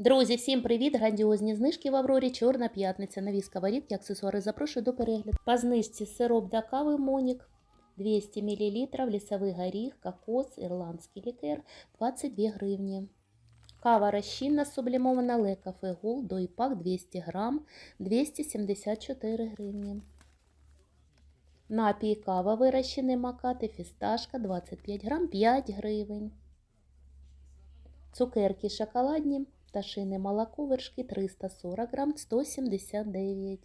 Друзі, всім привіт! Грандіозні знижки в Аврорі, Чорна п'ятниця, нові сковорідки, аксесуари. Запрошую до перегляду. По знижці сироп до кави Монік 200 мл, лісовий горіх, кокос, ірландський лікер 22 гривні. Кава розчинна сублімована лекафе Гул, дойпак 200 грам 274 гривні. Напій кава вирощений макати, фісташка 25 грам 5 гривень. Цукерки шоколадні, пташине молоко, вершки 340 грам 179.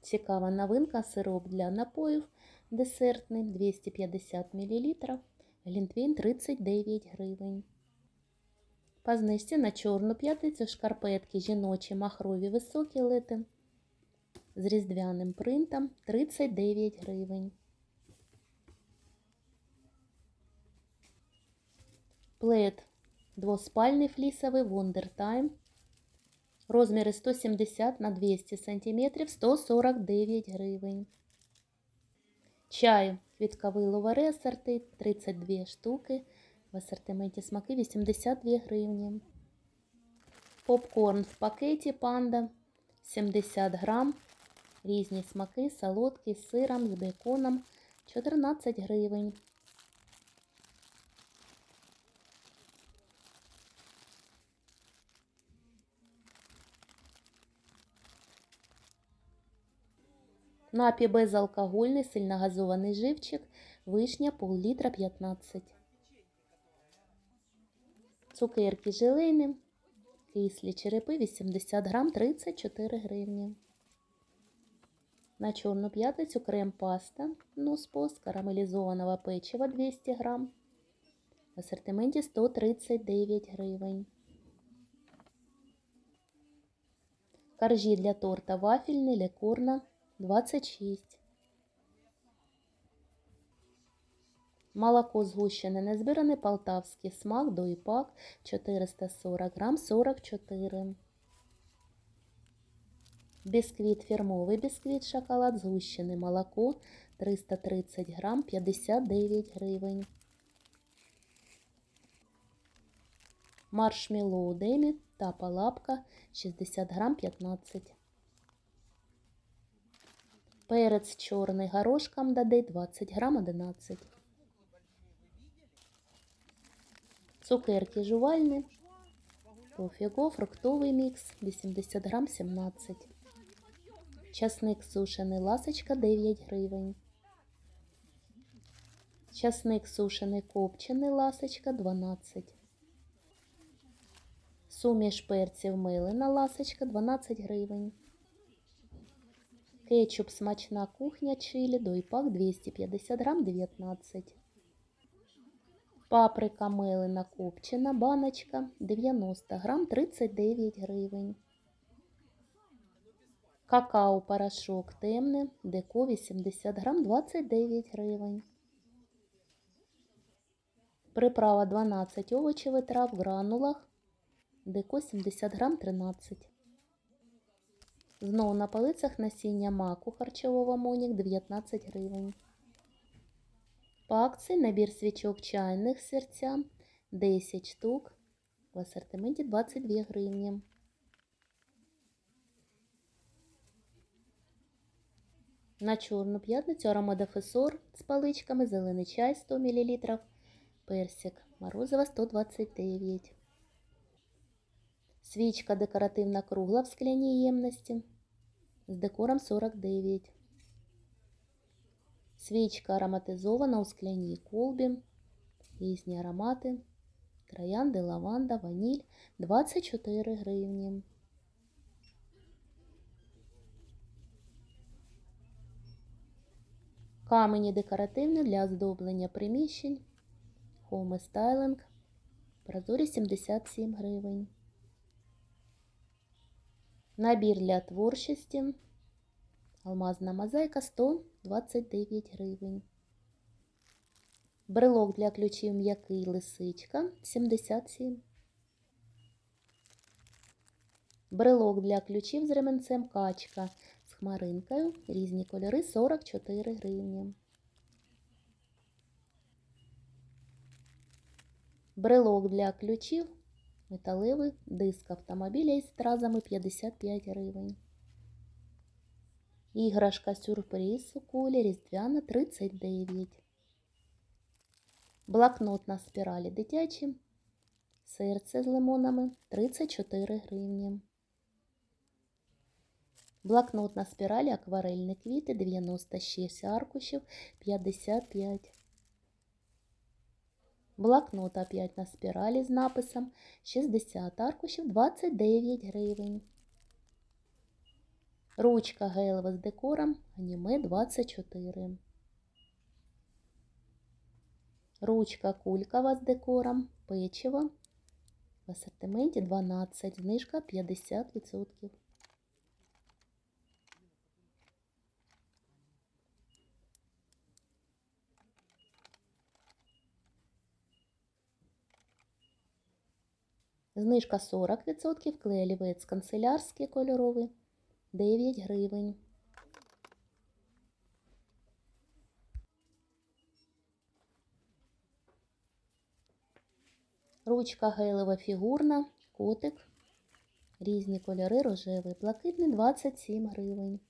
Цікава новинка, сироп для напоїв десертний 250 мл, глінтвейн 39 гривень. По знижці на чорну п'ятницю шкарпетки жіночі махрові високі лети з різдвяним принтом 39 гривень. Плед двоспальний флісовий Wonder Time. Розміри 170 на 200 см 149 гривень. Чай квітковий ловаре асорти 32 штуки. В асортименті смаки 82 гривні. Попкорн в пакеті панда 70 грам. Різні смаки, солодкі з сиром, з беконом 14 гривень. Напій безалкогольний, сильногазований живчик, вишня пол-літра 15. Цукерки желейні, кислі черепи 80 грам 34 гривні. На чорну п'ятницю крем паста Нуспос карамелізованого печива 200 грам. В асортименті 139 гривень. Коржі для торта вафельний, лікорна 26. Молоко згущене незбиране полтавський смак доїпак 440 грам 44. Бісквіт фірмовий бісквіт шоколад згущене молоко 330 грам 59 гривень. Маршмеллоу демі та палапка 60 грам 15. Перець чорний горошком додай 20 грам 11. Цукерки жувальні. Тофіго, фруктовий мікс 80 грам 17. Часник сушений ласочка 9 гривень. Часник сушений копчений ласочка 12. Суміш перців милина ласочка 12 гривень. Кетчуп смачна кухня чилі, дойпак 250 грам 19. Паприка милина копчена баночка 90 грам 39 гривень. Какао порошок темне, деко 80 грам 29 гривень. Приправа 12 овочевих трав в гранулах, деко 70 грам 13. Знову на полицях насіння маку харчового монік 19 гривень. По акції набір свічок чайних серця 10 штук. В асортименті 22 гривні. На чорну п'ятницю аромадофесор з паличками, зелений чай 100 мл, персик морозива 129 Свічка декоративна кругла в скляній ємності з декором 49. Свічка ароматизована у скляній колбі. Різні аромати. Троянди, лаванда, ваніль 24 гривні. Камені декоративні для оздоблення приміщень. Home Styling. Прозорі 77 гривень. Набір для творчості. Алмазна мозаїка 129 гривень. Брелок для ключів м'який лисичка 77. Брелок для ключів з ременцем качка з хмаринкою. Різні кольори 44 гривні. Брелок для ключів Металевий диск автомобіля із стразами 55 гривень. Іграшка сюрприз у кулі різдвяна 39. Блокнот на спіралі дитячий. Серце з лимонами 34 гривні. Блокнот на спіралі акварельні квіти 96 аркушів 55. Блокнот опять на спіралі з написом 60 аркушів 29 гривень. Ручка гелева з декором аніме 24. Ручка кулькова з декором печиво в асортименті 12, знижка 50%. Знижка 40%, клей канцелярський кольоровий 9 гривень. Ручка гелева фігурна, котик. Різні кольори рожевий, блакитний 27 гривень.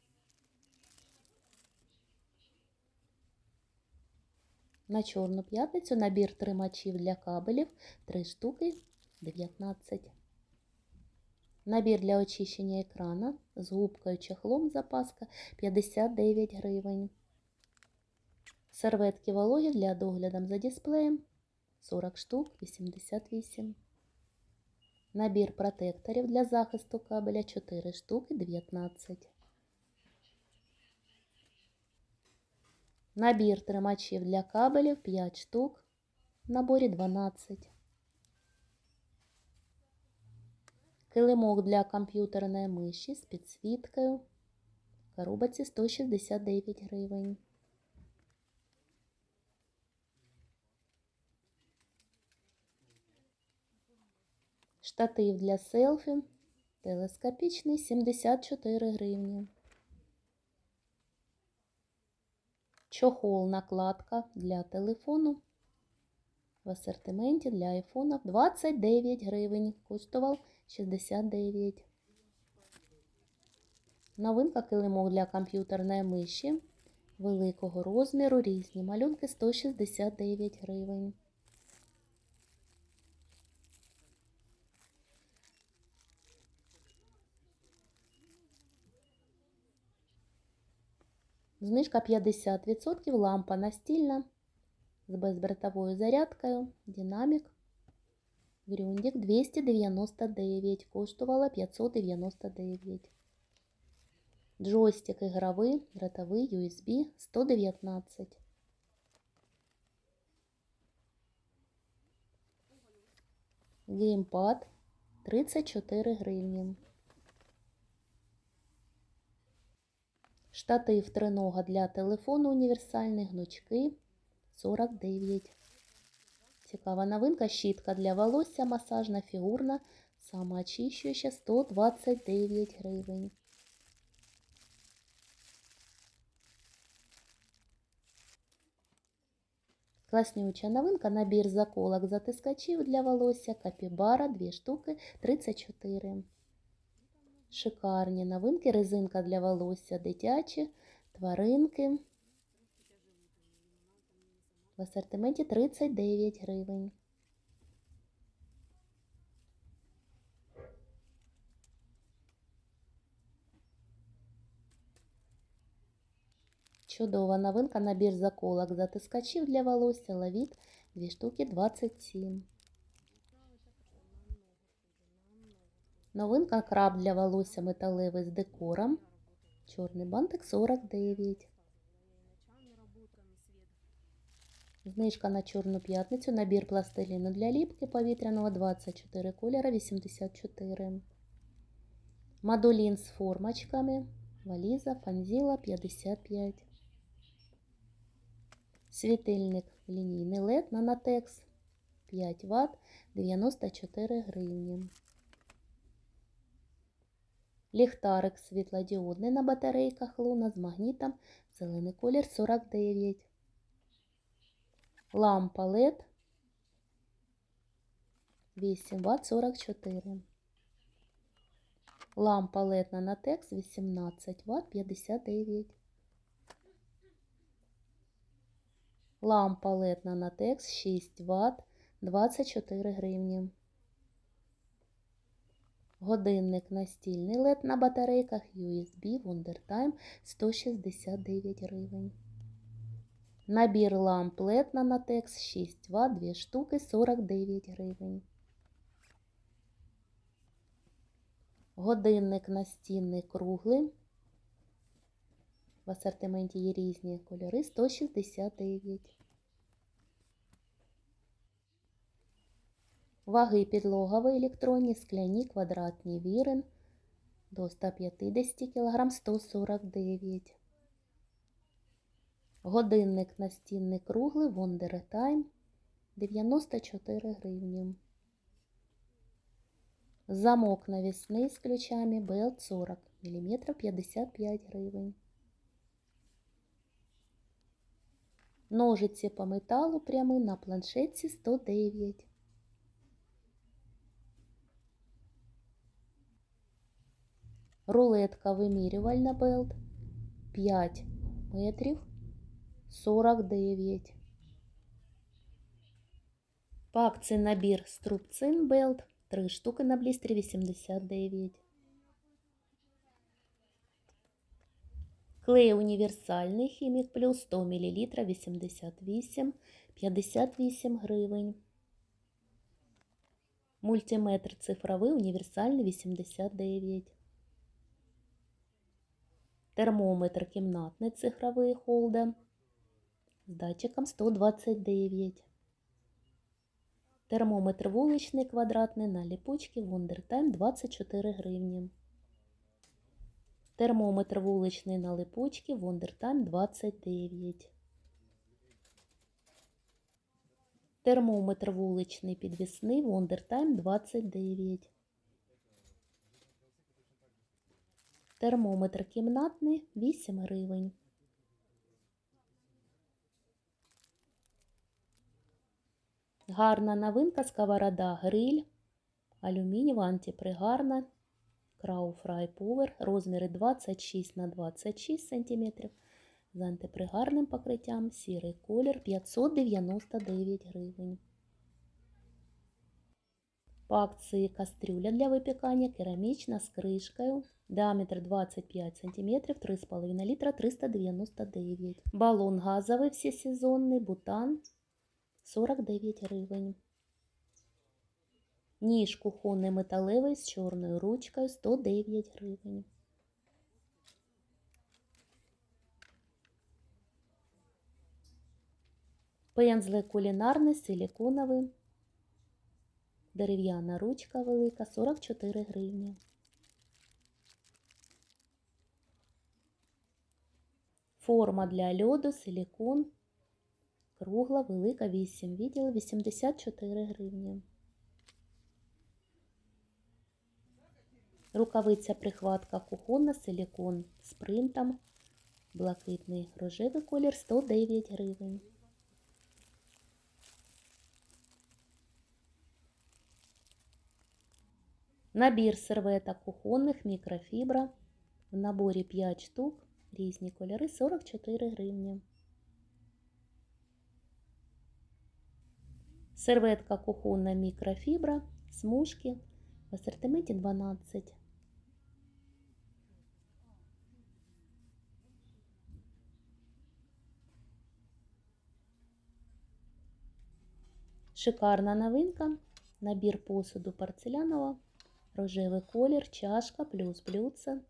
На Чорну п'ятницю набір тримачів для кабелів 3 штуки 19. Набір для очищення екрана з губкою чехлом запаска 59 гривень. Серветки вологі для догляду за дисплеєм 40 штук 88. Набір протекторів для захисту кабеля 4 штуки 19. Набір тримачів для кабелів 5 штук. В наборі 12. Килимок для комп'ютерної миші з підсвіткою. Коробці 169 гривень. Штатив для селфі. Телескопічний 74 гривні. Чохол накладка для телефону. В асортименті для айфона 29 гривень. Коштував 69. Новинка килимок для комп'ютерної миші великого розміру. Різні малюнки 169 гривень. Знижка 50%, лампа настільна з безбертовою зарядкою, динамік. Грюндік 299, коштувала 599. Джойстик ігровий, дротовий USB 119. Геймпад 34 гривні. Штатив тринога для телефону універсальний, гнучки 49. Цікава новинка, щітка для волосся, масажна, фігурна, самоочищуюча 129 гривень. Класнюча новинка, набір заколок затискачів для волосся, капібара, 2 штуки, 34. Шикарні новинки, резинка для волосся дитячі, тваринки. В асортименті 39 гривень. Чудова новинка, набір заколок затискачів для волосся, лавіт, 2 штуки 27. Новинка краб для волосся металевий з декором. Чорний бантик 49. Знижка на Чорну п'ятницю. Набір пластиліну для ліпки повітряного 24 кольора 84. Мадулін з формочками. Валіза, фанзіла 55. Світильник лінійний LED Nanotex 5 Вт 94 гривні. Ліхтарик світлодіодний на батарейках луна з магнітом. Зелений колір 49. Лампа LED 8 Вт 44. Лампа LED на Natex 18 Вт 59. Лампа LED на Natex 6 Вт 24 гривні. Годинник настільний LED на батарейках USB WonderTime 169 гривень. Набір ламп LED на Natex 6 Вт 2 штуки 49 гривень. Годинник настінний круглий. В асортименті є різні кольори 169. Ваги підлогові електронні, скляні, квадратні вірин до 150 кг 149. Годинник настінний круглий Wonder Time 94 гривні. Замок навісний з ключами Belt 40 мм 55 гривень. Ножиці по металу прямі на планшетці 109. Рулетка вимірювальна Belt 5 метрів 49. По акції набір струбцин Belt 3 штуки на блістері 89. Клей універсальний хімік плюс 100 мл 88 58 гривень. Мультиметр цифровий універсальний 89. Термометр кімнатний цифровий холда з датчиком 129. Термометр вуличний квадратний на ліпучці Wondertime 24 гривні. Термометр вуличний на липучці Wondertime 29. Термометр вуличний підвісний Wondertime 29. Термометр кімнатний 8 гривень. Гарна новинка сковорода гриль. Алюмінієва антипригарна. Крауфрай Power. Розміри 26 на 26 см. З антипригарним покриттям. Сірий колір 599 гривень. По акції кастрюля для випікання керамічна з кришкою. Діаметр 25 см, 3,5 літра 399. Балон газовий всесезонний, бутан 49 гривень. Ніж кухонний металевий з чорною ручкою 109 гривень. Пензлик кулінарний силіконовий. Дерев'яна ручка велика 44 гривні. Форма для льоду, силікон. Кругла, велика 8 відділ 84 гривні. Рукавиця прихватка кухонна, силікон з принтом. Блакитний рожевий колір 109 гривень. Набір серветок кухонних мікрофібра. В наборі 5 штук. Різні кольори 44 гривні. Серветка кухонна мікрофібра, смужки в асортименті 12. Шикарна новинка. Набір посуду порцелянового, рожевий колір, чашка плюс блюдце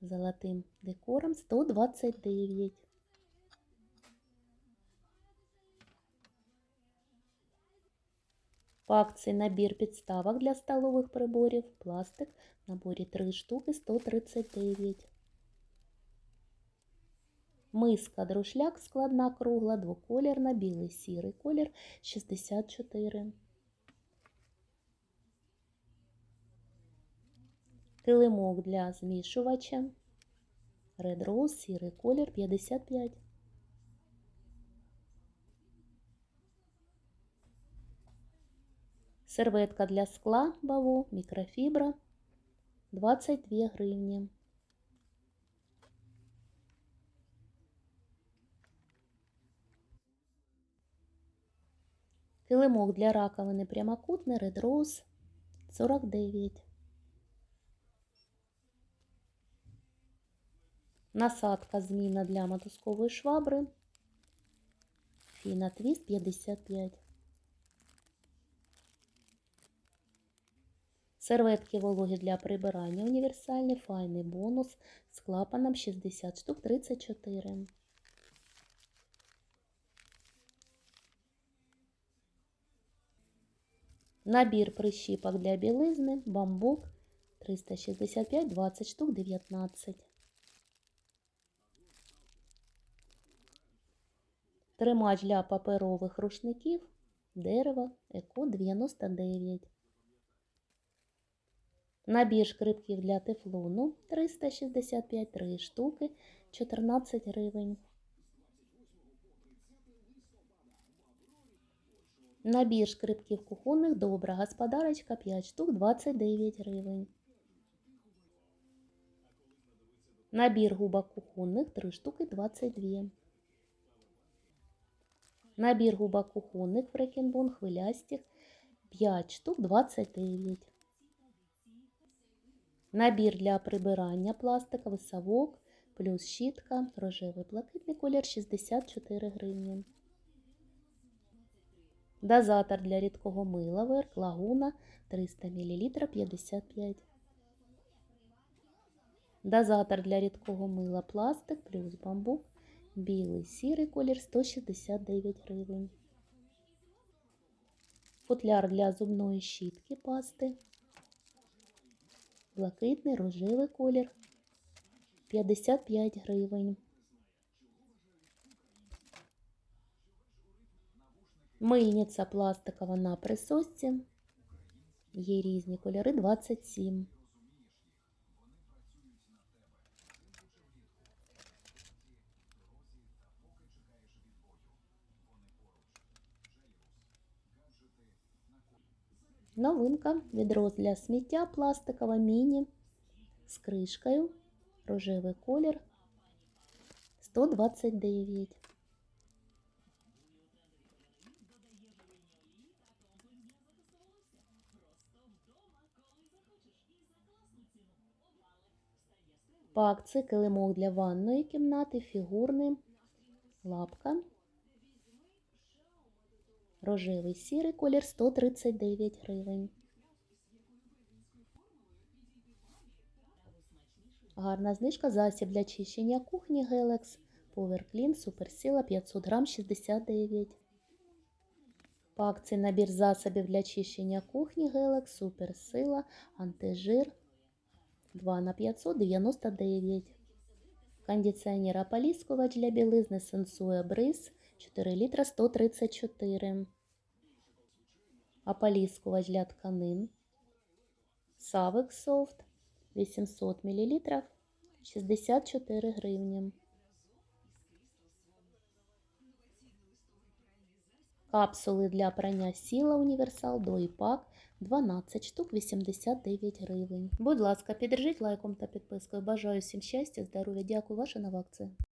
золотим декором 129. Акції набір підставок для столових приборів, пластик, в наборі 3 штуки 139. Миска друшляк складна кругла, двоколірна, білий сірий колір 64. Килимок для змішувача. Red Rose, сірий колір 55. Серветка для скла Баво, мікрофібра 22 гривні. Килимок для раковини прямокутний Red Rose 49. Насадка зміна для мотузкової швабри. Фіна твіст 55. Серветки вологі для прибирання універсальний файний бонус з клапаном 60 штук 34. Набір прищіпок для білизни, бамбук 365 20 штук 19. Тримач для паперових рушників, дерево, еко 99. Набір шкрипків для тефлону 365 3 штуки 14 гривень. Набір шкрипків кухонних добра господарочка 5 штук 29 гривень. Набір губок кухонних 3 штуки 22. Набір губок кухонних фрекенбон хвилястих 5 штук 29. Набір для прибирання пластиковий совок плюс щітка, рожевий блакитний колір 64 гривні. Дозатор для рідкого мила Верк Лагуна 300 мл 55. Дозатор для рідкого мила пластик плюс бамбук. Білий сірий колір 169 гривень. Футляр для зубної щітки пасти. Блакитний рожевий колір 55 гривень. Мильниця пластикова на присосці. Є різні кольори 27. Новинка відро для сміття пластикова міні з кришкою. Рожевий колір 129. По акції килимок для ванної кімнати, фігурний, лапка. Рожевий сірий колір 139 гривень. Гарна знижка засіб для чищення кухні Power Clean Суперсила 500 грам 69. По акції набір засобів для чищення кухні Gelex Суперсила Антижир 2 на 599. Кондиціонер ополіскувач для білизни Sensue Breeze 4 літра 134. Ополіскувач для тканин. Savix Soft 800 мл 64 гривні. Капсули для прання сіла Універсал до і пак 12 штук 89 гривень. Будь ласка, піддержіть лайком та підпискою. Бажаю всім щастя, здоров'я. Дякую, ваша нова.